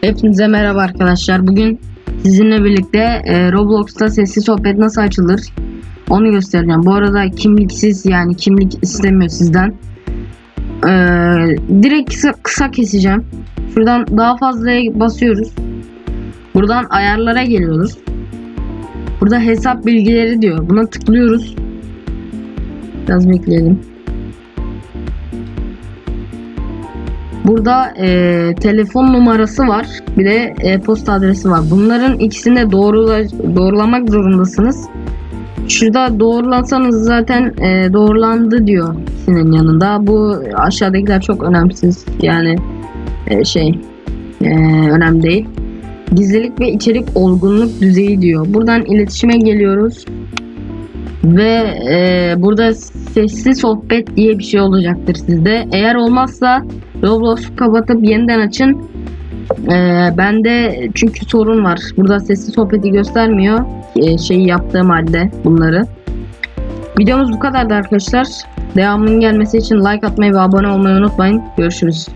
Hepinize merhaba arkadaşlar. Bugün sizinle birlikte e, Roblox'ta sesli sohbet nasıl açılır onu göstereceğim. Bu arada kimliksiz yani kimlik istemiyor sizden. E, direkt kısa, kısa keseceğim. Şuradan daha fazlaya basıyoruz. Buradan ayarlara geliyoruz. Burada hesap bilgileri diyor. Buna tıklıyoruz. Biraz bekleyelim. Burada e, telefon numarası var. Bir de e-posta adresi var. Bunların ikisini doğrula, doğrulamak zorundasınız. Şurada doğrulasanız zaten e, doğrulandı diyor ikisinin yanında. Bu aşağıdakiler çok önemsiz. Yani e, şey e, önemli değil. Gizlilik ve içerik olgunluk düzeyi diyor. Buradan iletişime geliyoruz. Ve e, burada sesli sohbet diye bir şey olacaktır sizde. Eğer olmazsa Roblox kapatıp yeniden açın. Ee, bende çünkü sorun var. Burada sesli sohbeti göstermiyor. Ee, şeyi yaptığım halde bunları. Videomuz bu kadardı arkadaşlar. Devamının gelmesi için like atmayı ve abone olmayı unutmayın. Görüşürüz.